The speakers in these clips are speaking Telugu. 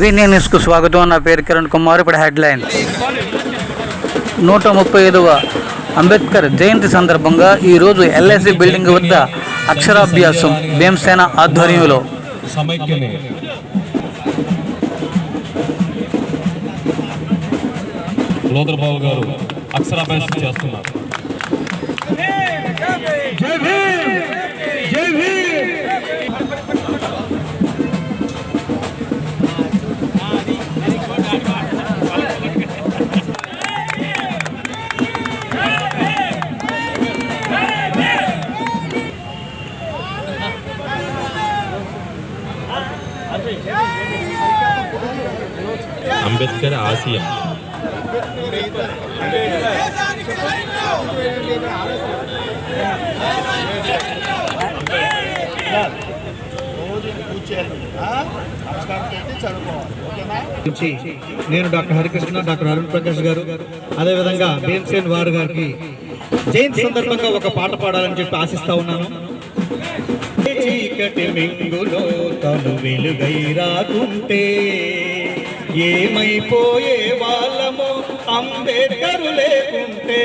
దీన్ని న్యూస్కు స్వాగతం. నా పేరు కిరణ్ కుమార్. ఇప్పుడు హెడ్లైన్. నూట ముప్పై ఐదవ అంబేద్కర్ జయంతి సందర్భంగా ఈరోజు ఎల్ఐసి బిల్డింగ్ వద్ద అక్షరాభ్యాసం భీమసేన ఆధ్వర్యంలో. సమైక్యనే లోదరబాబు గారు అక్షరాభ్యాసం చేస్తున్నారు అంబేద్కర్ ఆశయం నుంచి నేను డాక్టర్ హరికృష్ణ డాక్టర్ అరుణ్ ప్రకాష్ గారు అదేవిధంగా భీమసేన్ వారు గారికి జయంతి సందర్భంగా ఒక పాట పాడాలని చెప్పి ఆశిస్తా ఉన్నాను. చీకటి మింగులో తను వెలుగై రాకుంటే ఏమైపోయే వాళ్ళ? అంబేద్కరు లేకుంటే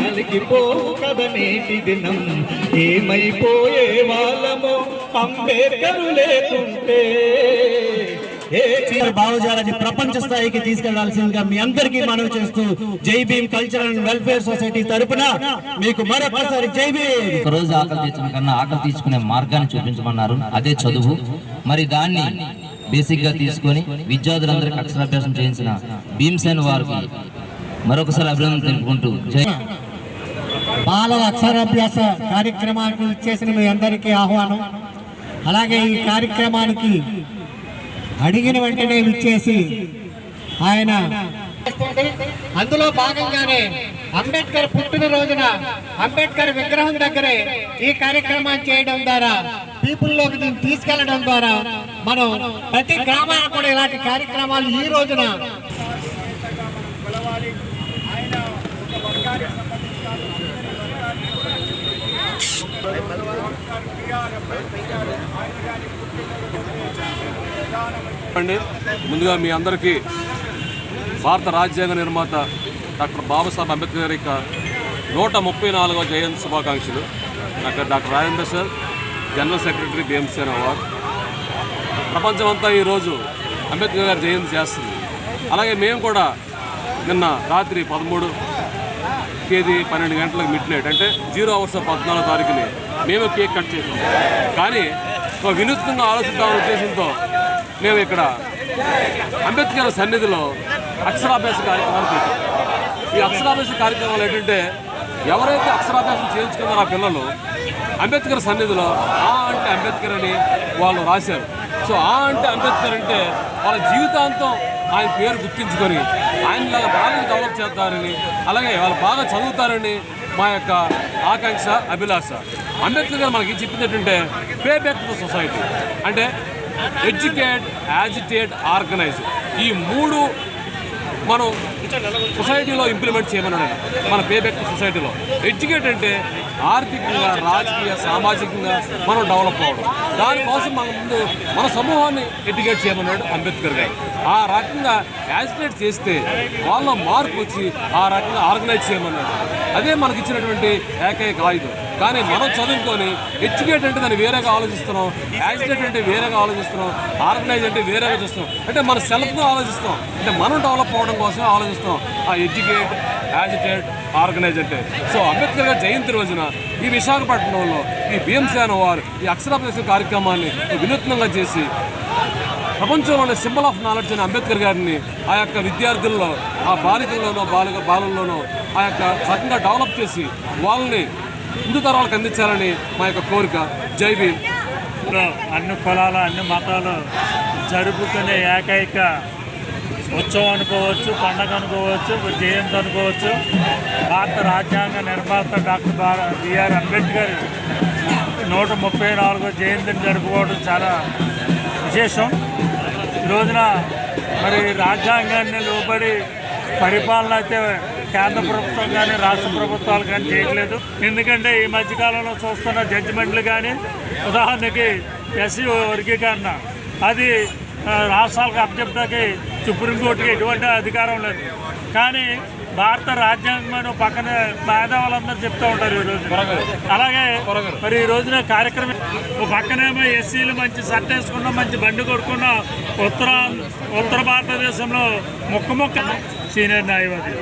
నలిగిపోవు కథ నేటి దినం. ఏమైపోయే వాళ్ళమో అంబేద్కరు లేకుంటే భావజాలాన్ని ప్రపంచ స్థాయికి తీసుకెళ్ళాల్సిందిగా మీ అందరికీ మనవి చేస్తూ Jai Bhim cultural and welfare society తరపున మీకు మరొకసారి జై భీమ్. ఒక రోజు ఆకలి తీర్చడం కన్నా ఆకలి తీర్చుకునే మార్గాన్ని చూపించమన్నారు. అదే చదువు. మరి దాన్ని బేసిక్గా తీసుకొని విద్యార్థులందరికీ అక్షరాభ్యాసం చేయించిన భీమ్సేన్ వారికి మరొకసారి అభినందన తెలుపుకుంటూ జై బాలల అక్షరాభ్యాస కార్యక్రమానికి చేసిన మీ అందరికీ ఆహ్వానం. అలాగే ఈ కార్యక్రమానికి అడిగిన వెంటనే విచ్చేసి ఆయన అందులో భాగంగానే అంబేద్కర్ పుట్టినరోజున అంబేద్కర్ విగ్రహం దగ్గరే ఈ కార్యక్రమాన్ని చేయడం ద్వారా పీపుల్లోకి దీన్ని తీసుకెళ్ళడం ద్వారా మనం ప్రతి గ్రామానికి కూడా ఇలాంటి కార్యక్రమాలు ఈ రోజున అండి ముందుగా మీ అందరికీ భారత రాజ్యాంగ నిర్మాత డాక్టర్ బాబాసాహెబ్ అంబేద్కర్ గారి యొక్క నూట ముప్పై నాలుగవ జయంతి శుభాకాంక్షలు. Doctor doctor Rajendra sir general secretary BMC award ప్రపంచమంతా ఈరోజు అంబేద్కర్ గారి జయంతి చేస్తుంది. అలాగే మేము కూడా నిన్న రాత్రి పదమూడు తేదీ పన్నెండు గంటలకు మిడ్ నైట్ అంటే జీరో అవర్స్ పద్నాలుగు తారీఖుని మేము కేక్ కట్ చేసాం. కానీ ఒక వినూత్నంగా ఆలోచిద్దామనే ఉద్దేశంతో మేము ఇక్కడ అంబేద్కర్ సన్నిధిలో అక్షరాభ్యాస కార్యక్రమాలు పెట్టాం. ఈ అక్షరాభ్యాస కార్యక్రమాలు ఏంటంటే ఎవరైతే అక్షరాభ్యాసం చేయించుకున్నారో ఆ పిల్లలు అంబేద్కర్ సన్నిధిలో ఆ అంటే అంబేద్కర్ అని వాళ్ళు రాశారు. సో ఆ అంటే అంబేద్కర్ అంటే వాళ్ళ జీవితాంతం ఆయన పేరు గుర్తించుకొని ఆయనలాగా బాగా డెవలప్ చేస్తారని అలాగే వాళ్ళు బాగా చదువుతారని మా యొక్క ఆకాంక్ష అభిలాష. అంబేద్కర్ గారు మనకి చెప్పింది ఏంటంటే పే బ్యాక్ టు సొసైటీ అంటే ఎడ్యుకేట్ యాజిటేట్ ఆర్గనైజ్ ఈ మూడు మనం సొసైటీలో ఇంప్లిమెంట్ చేయమని మన పే బ్యాక్ సొసైటీలో ఎడ్యుకేట్ అంటే ఆర్థికంగా రాజకీయ సామాజికంగా మనం డెవలప్ అవ్వడం. దానికోసం మన ముందు మన సమూహాన్ని ఎడ్యుకేట్ చేయమన్నాడు అంబేద్కర్ గారు. ఆ రకంగా యాజిటేట్ చేస్తే వాళ్ళ మార్పు వచ్చి ఆ రకంగా ఆర్గనైజ్ చేయమన్నాడు. అదే మనకి ఇచ్చినటువంటి ఏకైక ఆయుధం. కానీ మనం చదువుకొని ఎడ్యుకేట్ అంటే దాన్ని వేరేగా ఆలోచిస్తున్నాం యాజిటేట్ అంటే వేరేగా ఆలోచిస్తున్నాం ఆర్గనైజ్ అంటే వేరేగా చూస్తున్నాం. అంటే మన సెల్ఫ్గా ఆలోచిస్తాం అంటే మనం డెవలప్ అవ్వడం కోసమే ఆలోచిస్తాం ఆ ఎడ్యుకేట్ యాజిటేట్ ఆర్గనైజ్ అంటే. సో అంబేద్కర్ గారి జయంతి రోజున ఈ విశాఖపట్నంలో ఈ భీమసేన వారు ఈ అక్షరాభ్యాస కార్యక్రమాన్ని వినూత్నంగా చేసి ప్రపంచంలోనే సింబల్ ఆఫ్ నాలెడ్జ్ అని అంబేద్కర్ గారిని ఆ యొక్క విద్యార్థుల్లో ఆ బాలికల్లోనో బాలిక బాలల్లోనో ఆ యొక్క రకంగా డెవలప్ చేసి వాళ్ళని ముందు తరాలకు అందించాలని మా యొక్క కోరిక. జై భీమ్. అన్ని కులాలు అన్ని మతాలు జరుపుకునే ఏకైక ఉత్సవం అనుకోవచ్చు పండగ అనుకోవచ్చు జయంతి అనుకోవచ్చు. భారత రాజ్యాంగ నిర్మాత డాక్టర్ బిఆర్ అంబేద్కర్ నూట ముప్పై నాలుగో జయంతిని జరుపుకోవడం చాలా విశేషం. ఈరోజున రోజున మరి రాజ్యాంగాన్ని లోబడి పరిపాలన అయితే కేంద్ర ప్రభుత్వం కానీ రాష్ట్ర ప్రభుత్వాలు కానీ చేయట్లేదు. ఎందుకంటే ఈ మధ్యకాలంలో చూస్తున్న జడ్జిమెంట్లు కానీ ఉదాహరణకి ఎస్సీ వర్గీకరణ అది రాష్ట్రాలకు అప్పచెప్పడానికి సుప్రీంకోర్టుకి ఎటువంటి అధికారం లేదు. కానీ భారత రాజ్యాంగం పక్కన మేధావులందరూ చెప్తూ ఉంటారు ఈ రోజు. అలాగే మరి ఈ రోజున కార్యక్రమం ఒక పక్కనేమో ఎస్సీలు మంచి షర్ట్ వేసుకున్నాం మంచి బండి కొడుకున్నాం ఉత్తర ఉత్తర భారతదేశంలో మొక్క ముక్క సీనియర్ న్యాయవాది